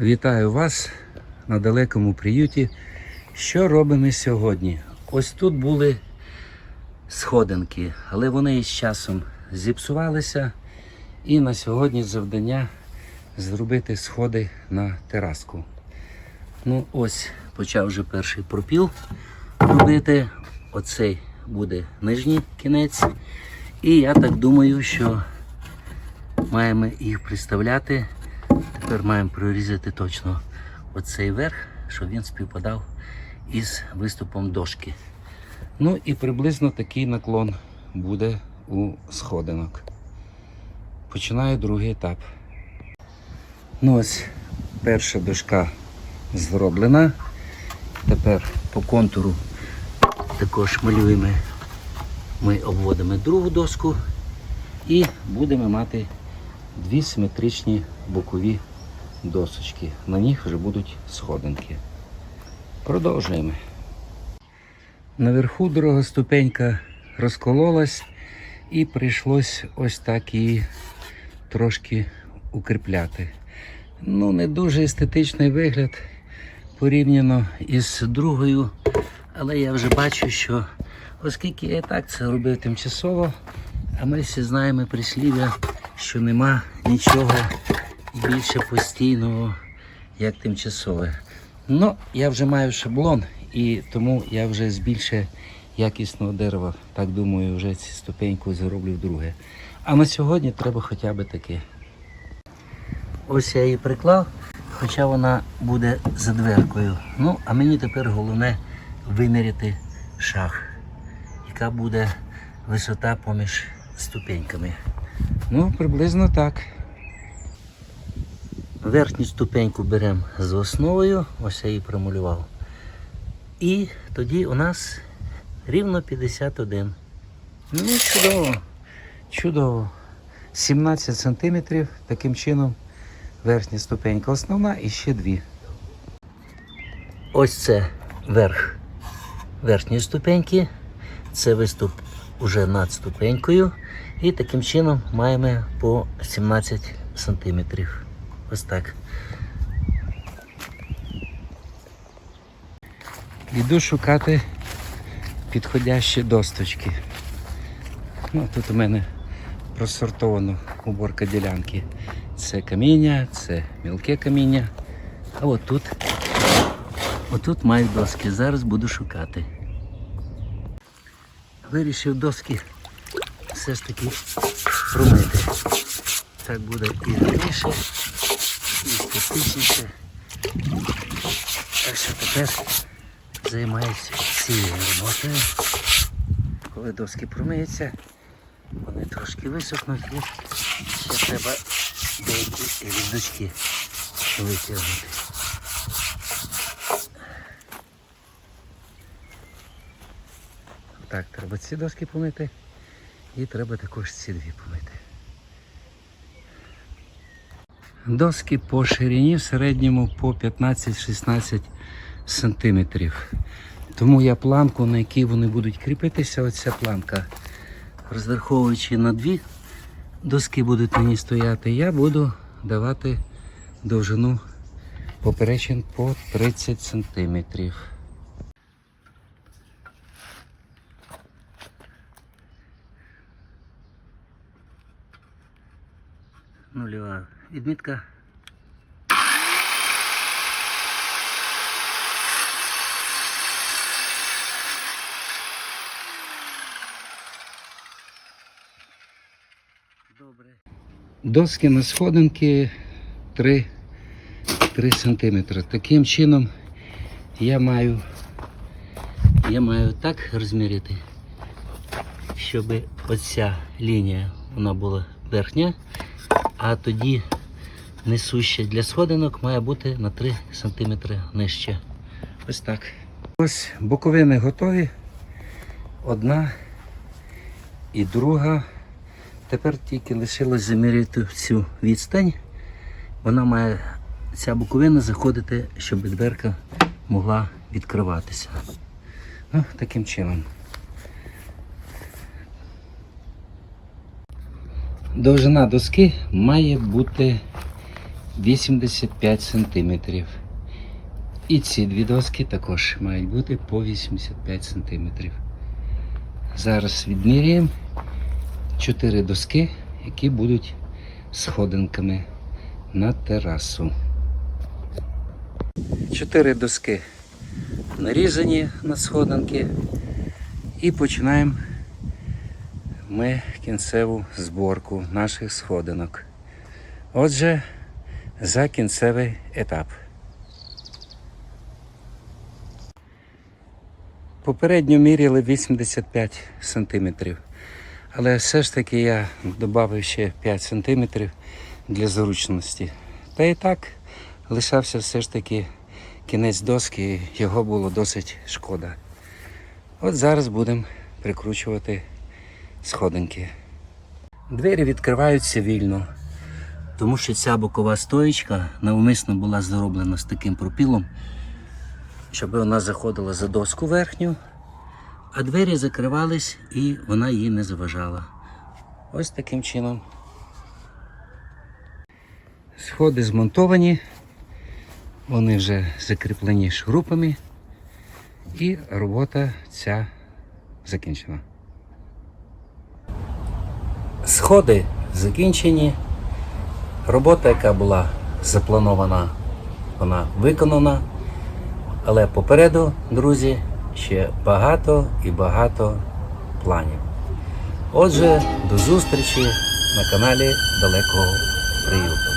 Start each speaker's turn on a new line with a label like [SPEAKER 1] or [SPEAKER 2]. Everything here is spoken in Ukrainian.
[SPEAKER 1] Вітаю вас на далекому приюті. Що робимо сьогодні? Ось тут були сходинки, але вони із часом зіпсувалися. І на сьогодні завдання зробити сходи на тераску. Ну, ось почав вже перший пропіл робити. Оцей буде нижній кінець. І я так думаю, що маємо їх приставляти. Тепер маємо прорізати точно оцей верх, щоб він співпадав із виступом дошки. Ну і приблизно такий наклон буде у сходинок. Починаю другий етап. Ну ось перша дошка зроблена. Тепер по контуру також малюємо. Ми обводимо другу доску і будемо мати дві симетричні бокові досочки. На них вже будуть сходинки. Продовжуємо. Наверху друга ступенька розкололась і прийшлось ось так її трошки укріпляти. Ну, не дуже естетичний вигляд порівняно із другою, але я вже бачу, що оскільки я і так це робив тимчасово, а ми всі знаємо прислів'я, що нема нічого більше постійного, як тимчасове. Ну, я вже маю шаблон, і тому я вже з більше якісного дерева, так думаю, вже цю ступеньку зроблю вдруге. А на сьогодні треба хоча б таке. Ось я її приклав, хоча вона буде за дверкою. Ну, а мені тепер головне виміряти шах, яка буде висота поміж ступеньками. Ну, приблизно так. Верхню ступеньку беремо з основою, ось я її промалював. І тоді у нас рівно 51. Ну, чудово. Чудово. 17 сантиметрів. Таким чином верхня ступенька основна і ще дві. Ось це верх верхньої ступеньки. Це виступ уже над ступенькою. І таким чином маємо по 17 сантиметрів. Ось так. Йду шукати підходящі досточки. Ну, тут у мене просортована уборка ділянки. Це каміння, це мілке каміння. А от тут, отут маю доски. Зараз буду шукати. Вирішив доски все ж таки промити. Так буде і гарніше, і естетичніше. Так що тепер займаюся цією роботою. Коли доски промиються, вони трошки висохнуть і ще треба деякі віддочки витягнути. Так, треба ці доски помити і треба також ці дві помити. Доски по ширині в середньому по 15-16 сантиметрів. Тому я планку, на якій вони будуть кріпитися, оця планка, розраховуючи на дві доски будуть мені стояти, я буду давати довжину поперечин по 30 сантиметрів. Нульова відмітка. Добре. Доски на сходинки 3, 3 сантиметри. Таким чином я маю, я маю так розміряти, щоб оця лінія вона була верхня, а тоді несуща для сходинок має бути на 3 см нижче. Ось так. Ось боковини готові. Одна і друга. Тепер тільки лишилось заміряти цю відстань. Вона має ця боковина заходити, щоб дверка могла відкриватися. Ну, таким чином. Довжина доски має бути 85 сантиметрів. І ці дві доски також мають бути по 85 сантиметрів. Зараз відміряємо 4 доски, які будуть сходинками на терасу. Чотири доски нарізані на сходинки. І починаємо ми кінцеву зборку наших сходинок. Отже, за кінцевий етап. Попередньо міряли 85 сантиметрів. Але все ж таки я додав ще 5 сантиметрів для зручності. Та і так лишався все ж таки кінець доски, його було досить шкода. От зараз будемо прикручувати сходинки. Двері відкриваються вільно, тому що ця бокова стоїчка навмисно була зроблена з таким пропілом, щоб вона заходила за доску верхню, а двері закривались і вона їй не заважала. Ось таким чином. Сходи змонтовані, вони вже закріплені шурупами, і робота ця закінчена. Сходи закінчені. Робота, яка була запланована, вона виконана. Але попереду, друзі, ще багато і багато планів. Отже, до зустрічі на каналі Далекого Приюту.